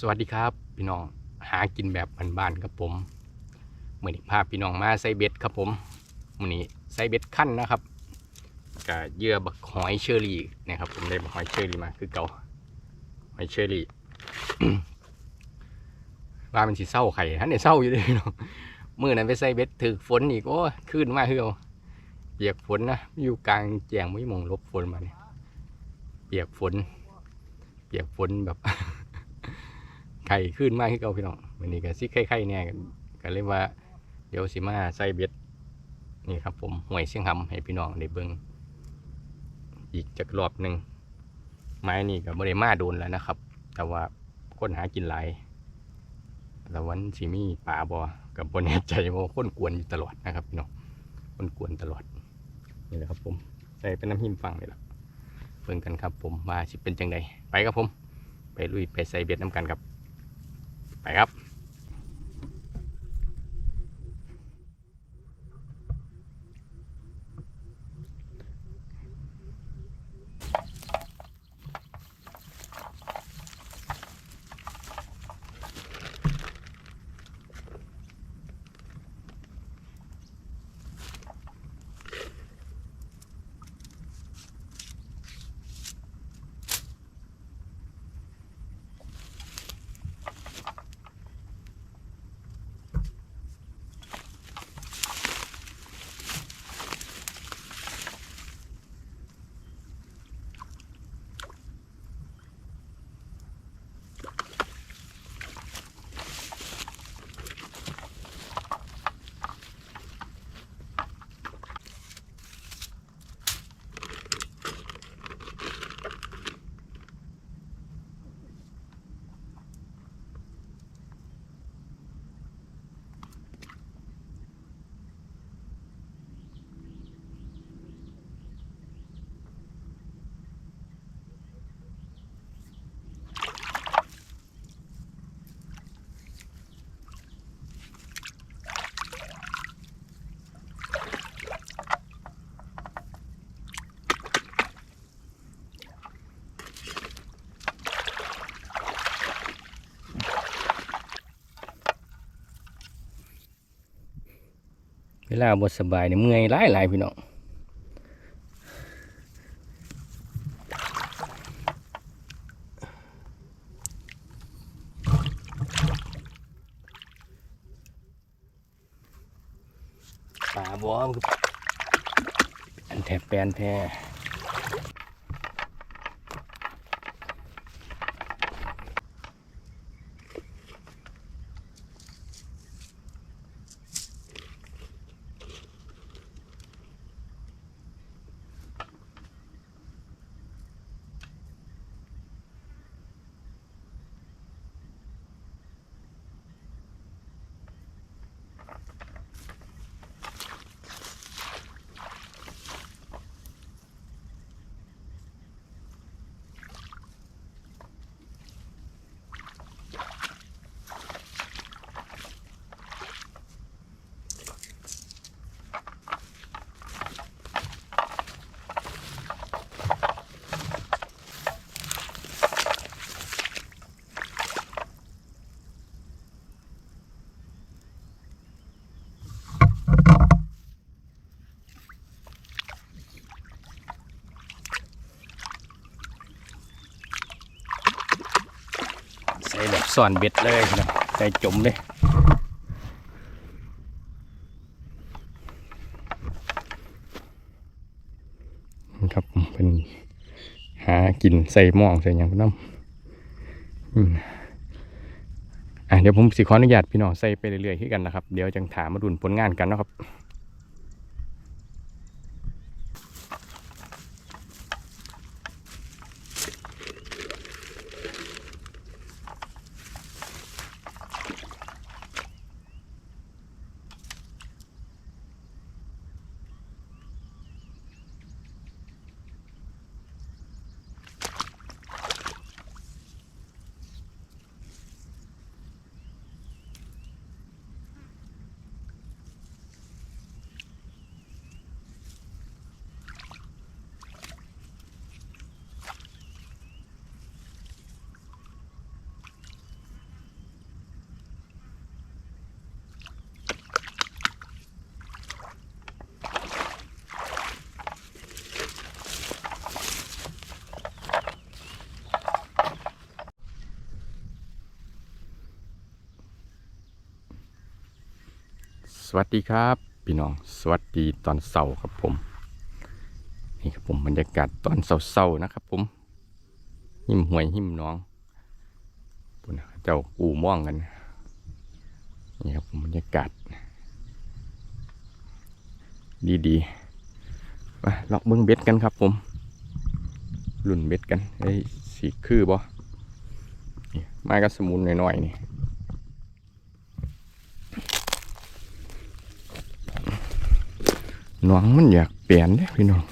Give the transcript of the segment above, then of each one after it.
สวัสดีครับ พี่น้องหากินแบบบ้านๆครับผมมื่อนี้พาพี่น้องมาใส่เบ็ดครับผมมื่อนี้ใส่เบ็ดขั้นนะครับกับเยื่อบักหอยเชอรี่นะครับ ผมได้บักหอยเชอรี่มาคือเก่าหอยเชอรี่ว่ามันสิเศร้าไข่ท่านเนี่ยเศร้าอยู่เลยพี่น้องมื่อนั้นไปใส่เบ็ดถือฝนอีกโอ้ขึ้นมาเฮือเปียกฝนนะอยู่กลางแจงไม่มองลบฝนมาเนี่ยเปียกฝน เปียกฝนแบบ ไข่ขึ้นมากที่เก่าพี่น้องวันนี้ก็ซิไข่ๆเนี่ยก็เลยว่าเดี๋ยวสิมาใส่เบ็ดนี่ครับผมหวยเสียงหำให้พี่น้องได้เบิ่งอีกจักรอบหนึ่งไม้นี่ก็บ่ได้มาโดนแล้วนะครับ แต่ว่าคนหากินหลายแล้ววันสิมีป่าบ่กับบนแน่ใจว่าคนกวนอยู่ตลอดนะครับพี่น้องคนกวนตลอดนี่แหละครับผมใส่เป็นน้ำหิมฟังนี่แหละเบิ่งกันครับผมว่าสิเป็นจังใดไปครับผม ไปลุยไปใส่เบ็ดน้ำกันครับ ไปครับ ลาบสบายเนี่ยเมื่อยหลายหลายพี่น้องป่าบอมอันแถบแปนแท้ ใส่แบบซ่อนเบ็ดเลยน้องใส่จมเลยครับเป็นหากินใส่หม้องใส่ยังน้ำอืมอะเดี๋ยวผมสิขออนุญาตพี่น้องใส่ไปเรื่อยๆขึ้นกันนะครับ เดี๋ยวจังถามมาดุนผลงานกันนะครับ วัสดีครับ พี่น้องสวัสดีตอนเสาร์ครับผม นี่ครับผมบรรยากาศตอนเสาร์ๆนะครับ ผม หิมห่วยหิมน้องปุ่นเจ้ากูม่องกันนี่ครับผมบรรยากาศ ดีๆมาลองเบิ้งเบ็ดกันครับ ผมลุ่นเบ็ดกันไอ้สีคือบ่มากับสมุนหน่อยๆนี่ น้องมันอยากเปลี่ยนเด้พี่น้อง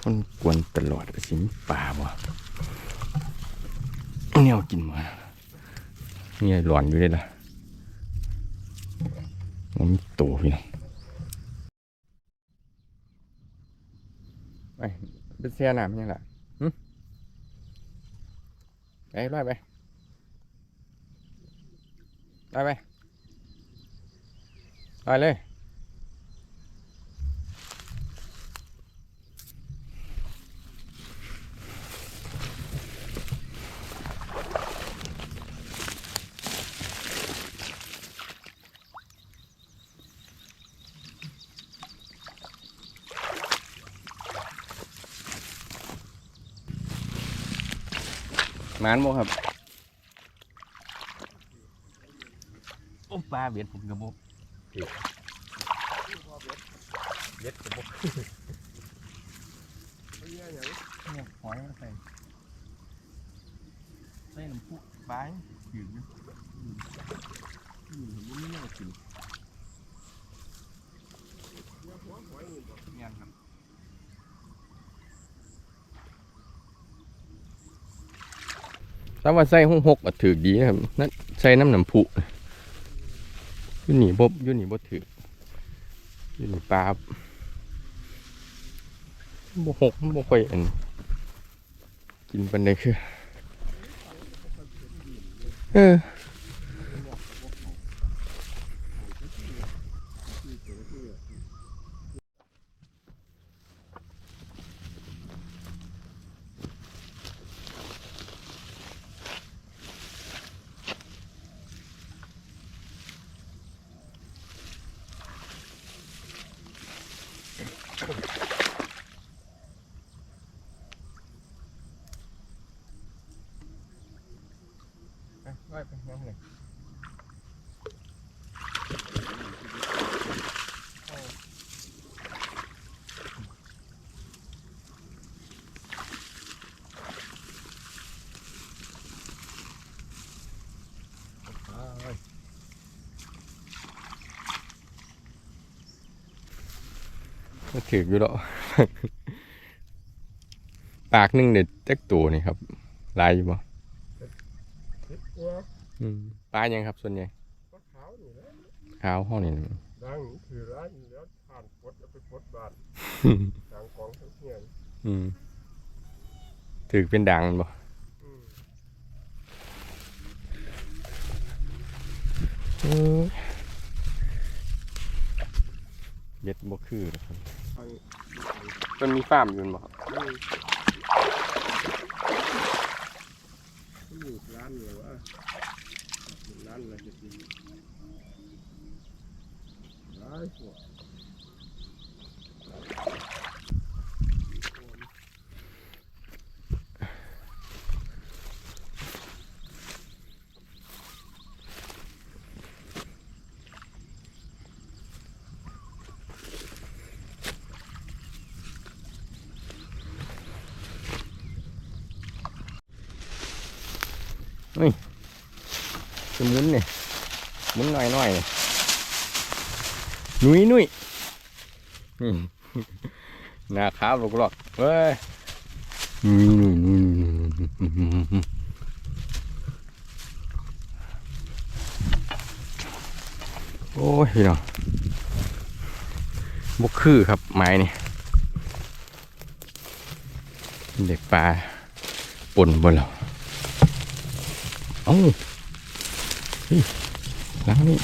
คนกวนตลอดสิมป่าบ่เนี่ยกินมาเนี่ยหลอนอยู่เลยล่ะมันมีโตพี่น้องไปเป็นเสียน้ำยังล่ะหึไปร้อยไป ได้ไหมได้เลยมานโมครับ โอ้ปลาเบียดผมกระบอกเบียดกระบอกเนี่ยหอยมาใส่ใส่น้ำพุปลาอยู่อยู่อืมผมไม่น่ากินเนี่ยครับถ้าว่าใส่ห้องหกก็ถือดีนะครับนั่นใส่น้ำน้ำพุ ยู่นี่บบยู่นี่บถือยู่นี่ปลาบหกบค่อยอัน กินปันไดคือ เออ ไปไปไปน้ำเลยก็ถืออยู่แล้วปากนึงเด็ดจักตัวนี่ครับ ลายอยู่บ่ คิดว่าอืมปลายังครับส่วนใหญ่ปลาขาวนี่นะขาวห้องนี่ดังถือร้านแล้วผ่านปดแล้วไปปดบาทดังกองทั้งเฮียนอืมถือเป็นดังบ่อืมเบ็ดบ่คือหรอกครับไอ้มันมีฟาร์มอยู่บ่ครับ นี่ลูกร้านเหรอวะร้านอะไรจะกินร้ายพว กจะมุนนี่หมุนหน่อยหน่อยนุ่ยนุ่ยนี่หน้าขาวหลอกหลอกเว้ยนุ่ยนุ่ยนุ่ยนุ่ยโอ้ยพี่น้องบกคือครับไม้นี่เด็กปลาป่นบนเรา เอ้าหลังนี้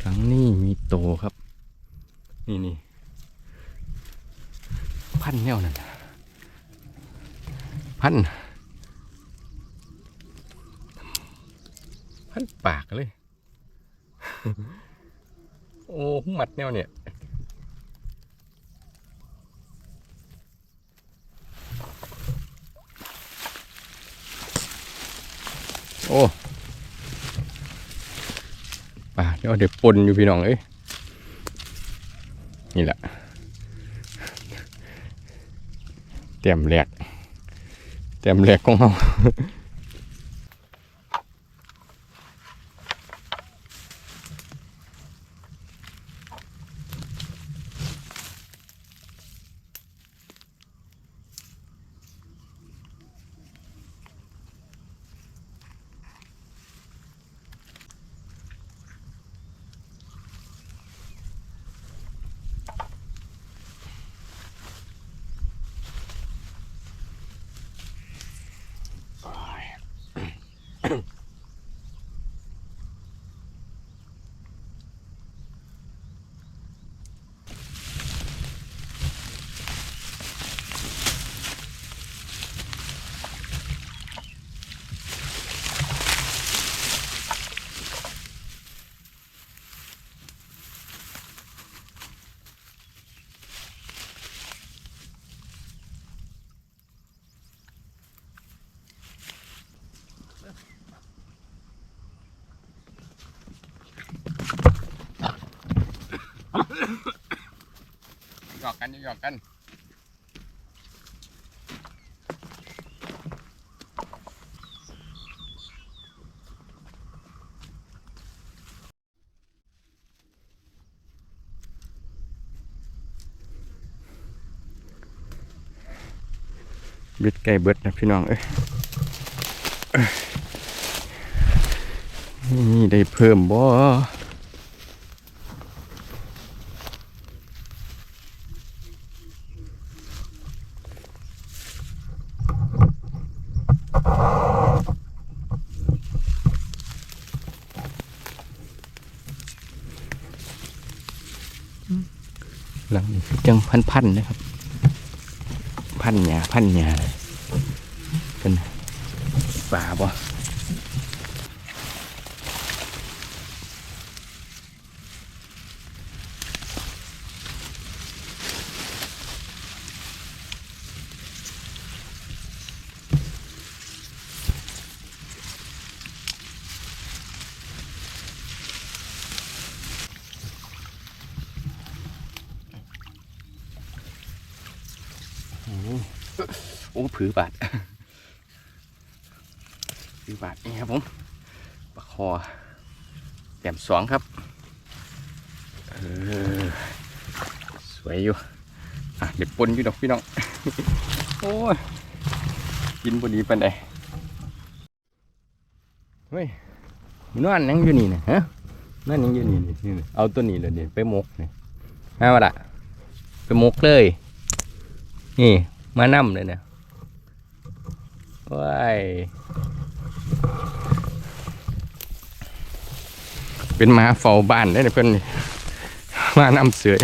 หลังนี้มีโตครับ นี่นี่พันแนวนั่นน่ะพัน พันปากเลย โอ้หมัดแนวเนี่ย โอ้ป่าเดี๋ยวเดี๋ยวปนอยู่พี่น้องเอ้ยนี่แหละเต็มแหลกเต็มแหลกของเรา หยอกกันหยอกกันบิดไก่เบิดนะพี่น้องเอ้ยนี่ได้เพิ่มบ่ หลังนี้คือจังพันพันนะครับ พันหยาพันหยาเป็นป่าบ่ โอ้ผือบาดผือบาดนี่ครับผมปลาคอแต้มสองครับเออสวยอยู่อะเดี๋ยวปนอยู่ดอกพี่น้องโอ้ยกินพอดีปันใดเฮ้ยนอนยังอยู่นี่นะฮะนั่นยังอยู่นี่นี่เอาตัวนี้เลยเดี๋ยวไปมกนี่เอาละไปมกเลย นี่ มานั่มเลยเนะ ว้ายเป็นมาเฝ้าบ้านได้เลยเพื่อนมานั่มเสือ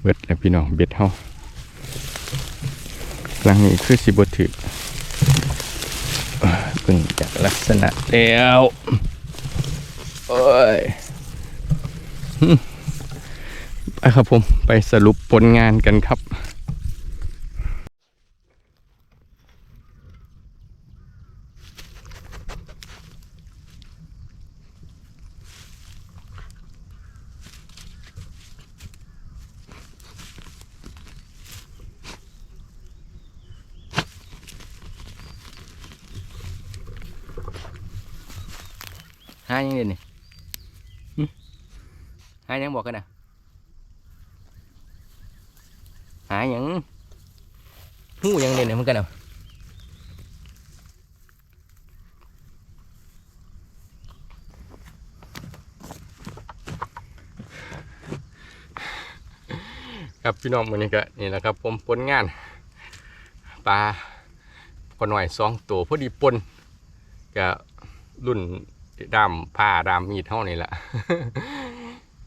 เบิดแล้วพี่น้องเบ็ดเฮาหลังนี้คือสิบถือเอ้อเพิ่งจากลักษณะแล้ว โอ้ยหึ ไปครับผมไปสรุปผลงานกันครับหายังเด่นนี่หึหายังบอกกันนะหายังหูยังเด่นนี่มันกันเอา ครับพี่น้องวันนี้ก็นี่แหละครับ ผมผลงานปลาก็หน่อยสองตัวพอดีปนก็รุ่นดามผ้าดามมีดเท่านี่แหละ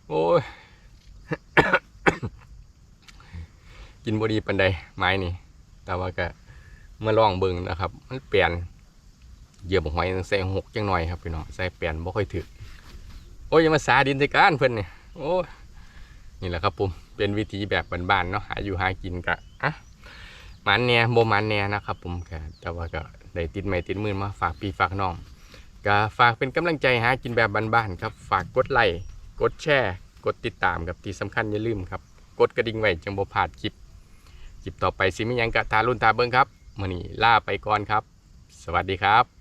โอ้ยกินบดีปันใดไม้นี่ แต่ว่าก็เมื่อลองเบิ่งนะครับ มันเปลี่ยนเหยื่อบหอยต้องใส่หกจังหน่อยครับพี่น้องใส่เปลี่ยนบ่ค่อยถึกโอ้ยย่ามาสาดินใส่การเพิ่อนนี่โอ้ย นี่แหละครับผมเป็นวิธีแบบบ้านๆเนาะหาอยู่หากินกะอะมันเนี่ยโบมันเนี่ยนะครับผมก็แต่ว่าก็ได้ติดไม้ติดมือมาฝากพี่ฝากน้องก็ฝากเป็นกำลังใจหากินแบบบ้านๆครับ ฝากกดไลค์กดแชร์กดติดตามกับที่สำคัญอย่าลืมครับ กดกระดิ่งไว้จังบ่พลาดคลิปคลิปต่อไปสิมีหยังกะทารุนทาเบิ่งครับมื้อนี้ลาไปก่อนครับ สวัสดีครับ